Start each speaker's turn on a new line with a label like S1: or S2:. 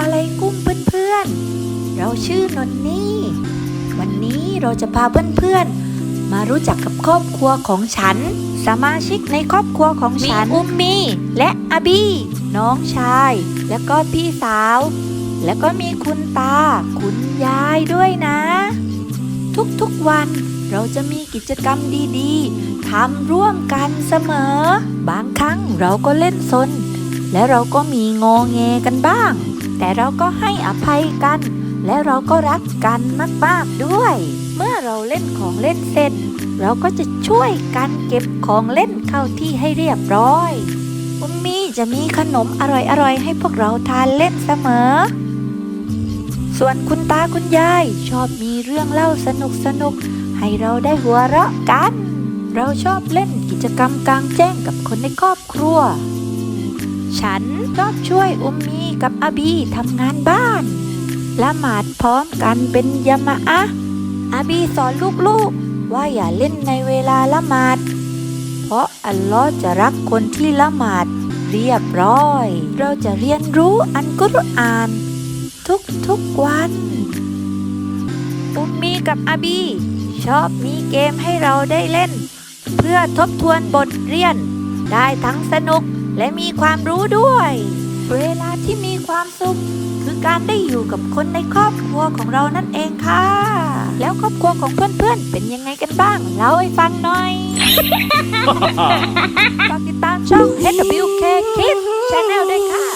S1: อั สสลามุอะลัยกุมเพื่อนๆ เราชื่อนนนี่ วันนี้เราจะพาเพื่อนๆ มารู้จักกับครอบครัวของฉัน สมาชิกในครอบครัวของฉันมีอุมมีและอาบีน้องชาย แล้วก็พี่สาว แล้วก็มีคุณตา คุณยายด้วยนะ ทุกๆวันเราจะมีกิจกรรมดีๆทำร่วมกันเสมอ บางครั้งเราก็เล่นซนและเราก็มีงอแงกันบ้าง แต่เราก็ให้อภัยกัน และเราก็รักกันมากๆด้วย เมื่อเราเล่นของเล่นเสร็จ เราก็จะช่วยกันเก็บของเล่นเข้าที่ให้เรียบร้อยอุมมี่จะมีขนมอร่อยๆ ให้พวกเราทานเล่นเสมอ ส่วนคุณตาคุณยายชอบมีเรื่องเล่าสนุกๆให้เราได้หัวเราะกัน เราชอบเล่นกิจกรรมกลางแจ้งกับคนในครอบครัว ฉันชอบช่วยอุมมีกับอาบีทำงานบ้านละหมาดพร้อมกันเป็นยามะอะอาบีสอนลูกๆ ว่าอย่าเล่นในเวลาละหมาด เพราะอัลลอฮ์จะรักคนที่ละหมาดเรียบร้อย เราจะเรียนรู้อันกุรอาน ทุกๆวัน อุมมีกับอาบี ชอบมีเกมให้เราได้เล่น เพื่อทบทวนบทเรียนได้ทั้งสนุก และมีความรู้ด้วย เวลาที่มีความสุข คือการได้อยู่กับคนในครอบครัวของเรานั่นเองค่ะ แล้วครอบครัวของเพื่อนๆ เป็นยังไงกันบ้างเล่าให้ฟังหน่อยฝากติดตามช่อง HWK Kids Channel ด้วยค่ะ